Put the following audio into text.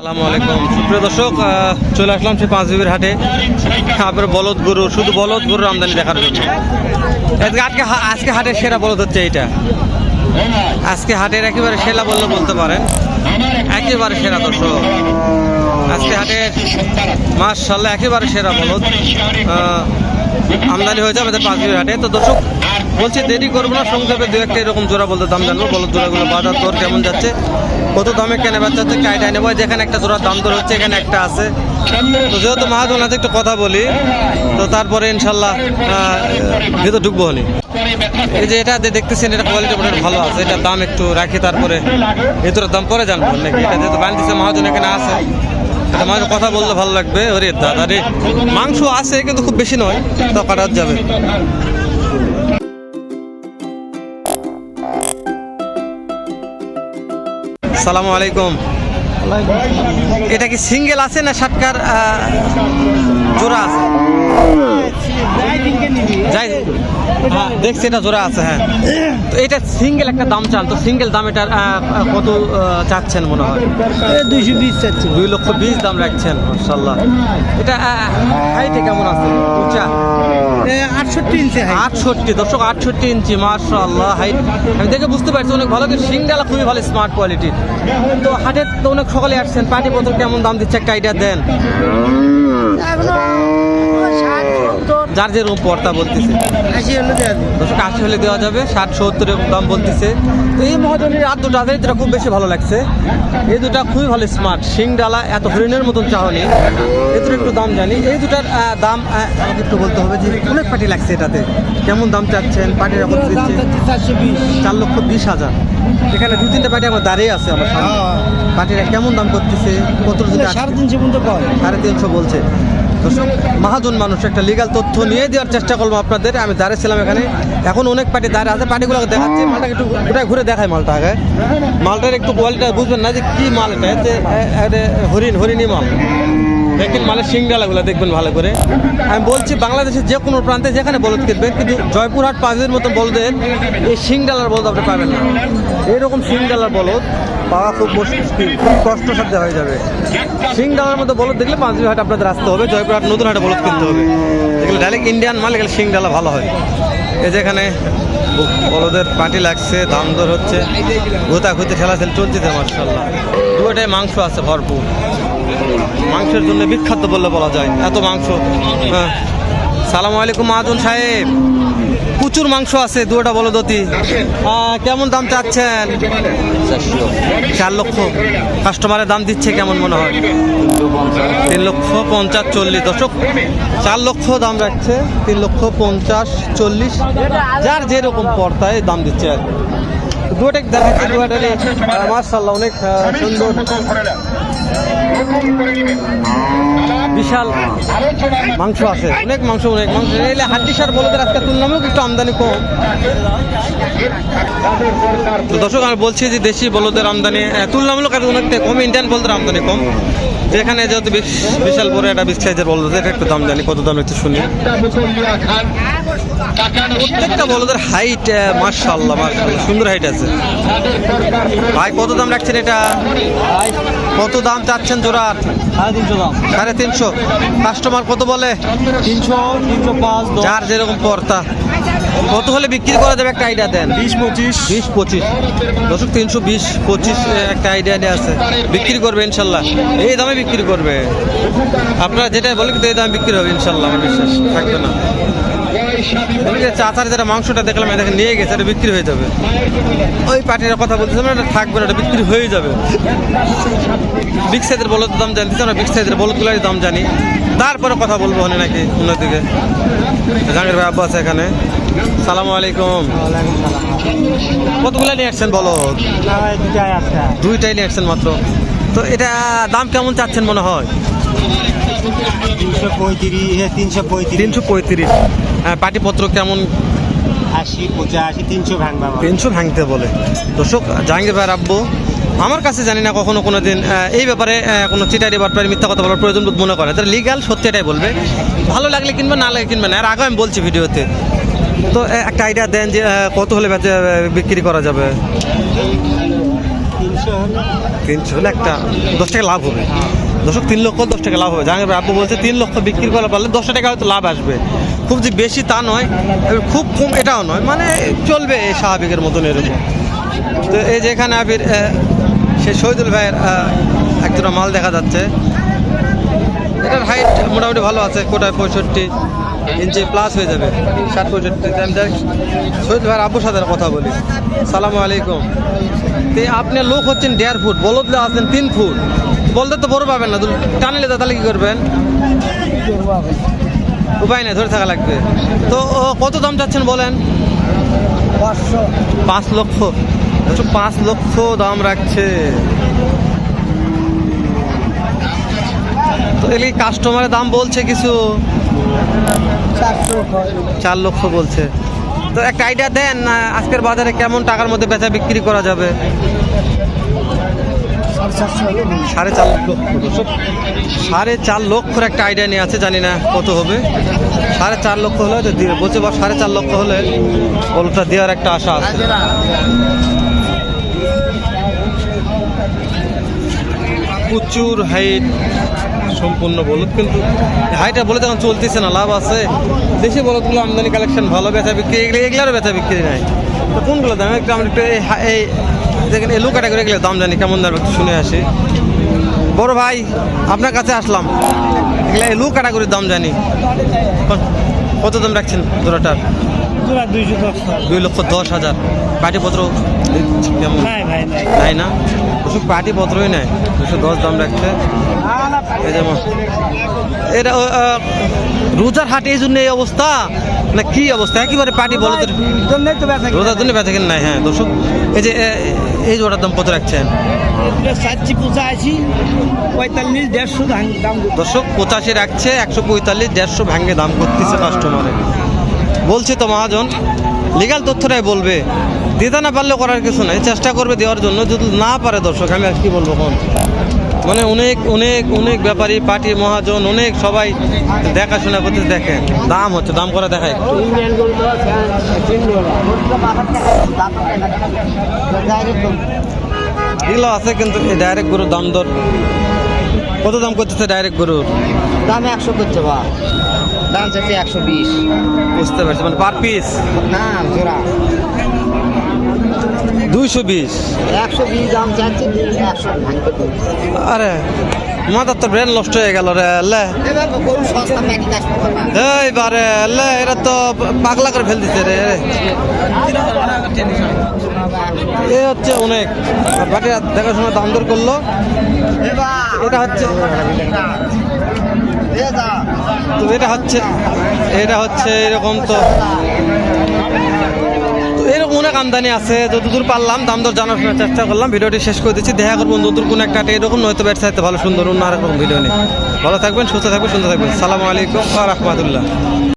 আসসালামু আলাইকুম। সুপ্রিয় দর্শক চলে আসলাম সে পাঁচ বিবির হাটে। আপনার বলদ গরু, শুধু বলদ গরুর আমদানি দেখার জন্য। আজকে আজকে হাটের সেরা বলদ হচ্ছে এইটা। আজকে হাটের একেবারে সেরা বললে বলতে পারেন। একেবারে সেরা দর্শক। আজকে হাটের মার্শাল্লাহ একেবারে সেরা বলদ। আমদানি হয়েছে আমাদের পাঁচ বিবির হাটে। তো দর্শক, বলছি দেরি করব না, সংক্ষেপে দু একটা এরকম জোড়া বলতে দাম জানব। বলদ জোড়াগুলো বাজার দর কেমন যাচ্ছে? কত দামে কেনে বাচ্চা হচ্ছে কাইটাই নেব যেখানে একটা জোড়ার দাম দর হচ্ছে, এখানে একটা আছে। তো যেহেতু মাহাজন আছে, একটু কথা বলি। তো তারপরে ইনশাল্লাহ ভেতর ঢুকবো হনি এই যে এটা যে দেখতেছেন, এটা কোয়ালিটি মোটামুটি ভালো আছে এটার দাম একটু রাখি, তারপরে এটার দাম পরে জানব। নাকি এটা যেহেতু বানিয়েছে মহাজন এখানে আছে। এটা মাঝে কথা বললে ভালো লাগবে। ওরে দাদা রে মাংস আছে কিন্তু খুব বেশি নয়। তো কাটা যাবে। সালামু আলাইকুম। এটা কি সিঙ্গেল আছে না আহ, জোড়া আছে? যাই হ্যাঁ দেখছি এটা জোড়া আছে হ্যাঁ। তো এটা সিঙ্গেল একটা দাম চান তো সিঙ্গেল দাম এটার আহ, কত আহ, চাচ্ছেন মনে হয়? দুইশো বিশ চাচ্ছি। দুই লক্ষ বিশ দাম রাখছেন মার্শাল্লাহ এটা হাইটে কেমন আছে? উঁচা? আটষট্টি ইঞ্চি আটষট্টি দর্শক আটষট্টি ইঞ্চি মার্শাল্লাহ হাইট আমি দেখে বুঝতে পারছি অনেক ভালো কিন্তু সিংডালা খুবই ভালো স্মার্ট কোয়ালিটির তো হাটের তো অনেক সকালে আসছেন পাটি পত্র কেমন দাম দিচ্ছে একটা আইডিয়া দেন। যার যে রুম পর্তা বলতেছে। আশি হলে দেওয়া যাবে। আশি হলে দেওয়া যাবে ষাট সত্তর এরকম দাম বলতেছে। তো এই মহাজনের আর দুটো আছে যেটা খুব বেশি ভালো লাগছে। এই দুটা খুবই ভালো স্মার্ট শিং ডালা এত হরিণের মতন চাহনি। এই দুটো একটু দাম জানি। এই দুটার দাম আমাকে একটু বলতে হবে যে অনেক পার্টি লাগছে এটাতে। কেমন দাম চাচ্ছেন পাটির এখন চার লক্ষ বিশ হাজার। এখানে দু তিনটে পার্টি আমার দাঁড়িয়ে আছে আমার সামনে। পাটিরা কেমন দাম করতেছে? কত হ্যাঁ। সাড়ে তিনশো পর্যন্ত কয়? সাড়ে তিনশো বলছে। মহাজন মানুষ, একটা লিগাল তথ্য নিয়ে দেওয়ার চেষ্টা করব আপনাদের। আমি দাঁড়িয়েছিলাম এখানে। এখন অনেক পার্টি দাঁড়িয়ে আছে পার্টিগুলো দেখাচ্ছে। মালটাকে একটু ওটা ঘুরে দেখায় মালটা আগে। মালটার একটু কোয়ালিটি বুঝবেন না যে কি মাল এটা। হরিণ, হরিণী মাল। দেখেন মালের সিংডালাগুলো দেখবেন ভালো করে। আমি বলছি, বাংলাদেশের যে কোনো প্রান্তে যেখানে বলদ কিনবেন কিন্তু জয়পুরহাট পাঁচের মতো বলদের এই সিংডালার বলদ আপনি পাবেন না। এইরকম সিংডালার বলদ পাওয়া খুব মুশকিল, খুব কষ্টসাধ্য হয়ে যাবে। সিংডালার মধ্যে বলদ দেখলে পাঁচবি হাট আপনাদের আসতে হবে, জয়পুরহাট নতুন হাটে বলদ কিনতে হবে। এগুলো ডাইরেক্ট ইন্ডিয়ান মাল, এগুলো সিংডালা ভালো হয়। এই যে এখানে বলদের পাটি লাগছে, দাম দর হচ্ছে। ঘুতা ঘুতে খেল চলছে মার্শাল্লাহ দুটাই মাংস আছে ভরপুর। মাংসের জন্য বিখ্যাত বললে বলা যায়। এত মাংস। হ্যাঁ। সালাম আলাইকুম, মাহাজন সাহেব। প্রচুর মাংস আছে দুটা বলো দতি কেমন দাম চাচ্ছেন? চার লক্ষ। কাস্টমারের দাম দিচ্ছে কেমন মনে হয়? তিন লক্ষ পঞ্চাশ চল্লিশ। দশক চার লক্ষ দাম রাখছে তিন লক্ষ পঞ্চাশ চল্লিশ। যার যেরকম পর্দায় দাম দিচ্ছে আর কি। দুটা দেখাচ্ছে দুটারই মার্শাল্লাহ অনেক সুন্দর। বিশাল মাংস আছে, অনেক মাংস অনেক মাংস। এলে হাড্ডি সার বলদের আজকে তুলনামূলক একটু আমদানি কম। তো দর্শক, আমি বলছি যে দেশি বলদের আমদানি তুলনামূলক আর অনেকটা কম ইন্ডিয়ান বলদের আমদানি কম। যেখানে যেহেতু বিশ- বিশাল বড় একটা বিশ সাইজের বলদ একটু দাম জানি, কত দাম একটু শুনি। প্রত্যেকটা বলদের হাইট মার্শাল্লাহ মার্শাল্লাহ সুন্দর হাইট আছে। ভাই, কত দাম রাখছেন এটা? কত দাম চাচ্ছেন জোড়ার সাড়ে তিনশো। দাম তিনশো কাস্টমার কত বলে? তিনশো তিনশো পাঁচ যার যেরকম পর্তা। কত হলে বিক্রি করা যাবে একটা আইডিয়া দেন? বিশ পঁচিশ। বিশ পঁচিশ দশক তিনশো বিশ, পঁচিশ একটা আইডিয়া নিয়ে আছে। বিক্রি করবে ইনশাল্লাহ এই দামে বিক্রি করবে। আপনারা যেটা বলেন এই দামে বিক্রি হবে ইনশাল্লাহ আমার বিশ্বাস। থাকবে না। যে চাচার যেটা মাংসটা দেখলাম এটা নিয়ে গেছে এটা বিক্রি হয়ে যাবে। ওই পার্টির কথা বলতেছিলাম এটা থাকবে না এটা বিক্রি হয়ে যাবে। বিগ সাইজের বলদ দাম জানতেছি আমরা বিগ সাইজের বলদগুলোর দাম জানি। তারপরে কথা বলব ওখানে নাকি অন্যদিকে। জাহাঙ্গীর ভাই আব্বা আছে এখানে। সালাম আলাইকুম। কতগুলো নিয়ে আসছেন বলো দুইটাই নিয়ে আসছেন মাত্র। তো এটা দাম কেমন চাচ্ছেন মনে হয়? তিনশো পঁয়ত্রিশ তিনশো পঁয়ত্রিশ। তিনশো পঁয়ত্রিশ। হ্যাঁ পাটিপত্র কেমন? আশি পঁচাশি তিনশো ভাঙবা তিনশো ভাঙতে বলে। দর্শক জাহাঙ্গীর ভাই আব্বু আমার কাছে জানি না কখনো কোনো দিন এই ব্যাপারে কোনো চিটারি বাটপারি মিথ্যা কথা বলার প্রয়োজন বোধ মনে করে। তারা লিগাল সত্যি এটাই বলবে। ভালো লাগলে কিনবে না লাগলে কিনবে না। আর আগে আমি বলছি ভিডিওতে। তো একটা আইডিয়া দেন যে কত হলে বেচে- বিক্রি করা যাবে? তিনশো হলে। একটা দশ টাকা লাভ হবে। দশক তিন লক্ষ দশ টাকা লাভ হবে। জাহাঙ্গীর ভাই আব্বু বলছে তিন লক্ষ বিক্রি করা পারলে দশ টাকা হয়তো লাভ আসবে। খুব যে বেশি তা নয় খুব কম এটাও নয় মানে চলবে এই স্বাভাবিকের মতন এরকম। তো এই যে এখানে আবির সে শহীদুল ভাইয়ের একজোড়া মাল দেখা যাচ্ছে। এটার হাইট মোটামুটি ভালো আছে, কোটায় পঁয়ষট্টি ইঞ্চি প্লাস হয়ে যাবে, ষাট পঁয়ষট্টি। আমি যাই শহীদ ভাইয়ের আব্বুর সাথে কথা বলি। সালাম আলাইকুম। তো আপনি লোক হচ্ছেন দেড় ফুট বলদলে আছেন তিন ফুট। বলতে তো বড় পাবেন না টানলে তাহলে কি করবেন? উপায় নেই ধরে থাকা লাগবে। তো ও, কত দাম চাচ্ছেন বলেন? পাঁচশো। পাঁচ লক্ষ। একশো পাঁচ লক্ষ দাম রাখছে। তো এলি কাস্টমারের দাম বলছে কিছু? চার লক্ষ। বলছে। তো একটা আইডিয়া দেন না আজকের বাজারে কেমন টাকার মধ্যে বেচা বিক্রি করা যাবে? সাড়ে চার লক্ষ সাড়ে চার লক্ষর একটা আইডিয়া নিয়ে আছে, জানি না কত হবে। সাড়ে চার লক্ষ হলে হয়তো বলছে বা সাড়ে চার লক্ষ হলে বলটা দেওয়ার একটা আশা আছে। প্রচুর হাইট সম্পূর্ণ বলদ, কিন্তু হাইটটা বলে তখন চলতেছে না, লাভ আছে। দেশি বলদগুলো আমদানি কালেকশন ভালো বেচা বিক্রি, এগুলো এগুলারও বেচা বিক্রি নাই। তো কোনগুলো দাম? একটু আমরা এই দেখেন এই লো ক্যাটাগরি এগুলো দাম জানি কেমন দাম একটু শুনে আসি। বড় ভাই আপনার কাছে আসলাম। এগুলো এই লো ক্যাটাগরির দাম জানি। কত- দাম রাখছেন জোড়াটার দুই লক্ষ দশ হাজার। পাটিপত্র? কেমন? নাই না? ওসব পাটিপত্রই নাই। দুশো দশ দাম রাখছে। এই যেমন এটা রোজার হাট এই জন্য এই অবস্থা। না কি অবস্থা? একেবারে পাটি বলো ব্যথা রোজার জন্য বেচা কেন নাই হ্যাঁ দর্শক এই যে এই জোড়ার দাম কত রাখছেন? দর্শক পঁচাশি রাখছে একশো পঁয়তাল্লিশ দেড়শো ভাঙ্গে দাম করতেছে কাস্টমারে বলছে তো মহাজন লিগাল তথ্যটাই বলবে। দিতে না পারলে করার কিছু নাই চেষ্টা করবে দেওয়ার জন্য যদি না পারে দর্শক আমি আর কি বলব কোন মানে অনেক অনেক অনেক ব্যাপারী পার্টি মহাজন অনেক সবাই দেখাশোনা করতে দেখে। দাম হচ্ছে দাম করা দেখায়। এগুলো আছে কিন্তু ডাইরেক্ট গরুর দাম দর। কত দাম করতেছে ডাইরেক্ট গরুর? দাম একশো করছে বা দাম চাচ্ছে একশো বিশ। বুঝতে পারছি মানে পার পিস না জোড়া। দুইশো বিশ। একশো বিশ দাম চাচ্ছে আরে মাথার তো ব্রেন নষ্ট হয়ে গেল রে লে। এইবারে লে এরা তো পাগলা করে ফেল দিচ্ছে রে এ হচ্ছে অনেক। বাকি দেখাশোনা দাম দর করল। এটা হচ্ছে তো এটা হচ্ছে এটা হচ্ছে এরকম তো এরকম অনেক আমদানি আছে, যতদূর পারলাম দাম দর জানার চেষ্টা করলাম। ভিডিওটি শেষ করে দিচ্ছি। দেখা করব নতুন কোনো একটা এরকম নয়তো ব্যবসায়তে ভালো সুন্দর অন্য আরেকরকম ভিডিও নিয়ে। ভালো থাকবেন, সুস্থ থাকবেন, সুন্দর থাকবেন। সালামু আলাইকুম রহমতুল্লাহ।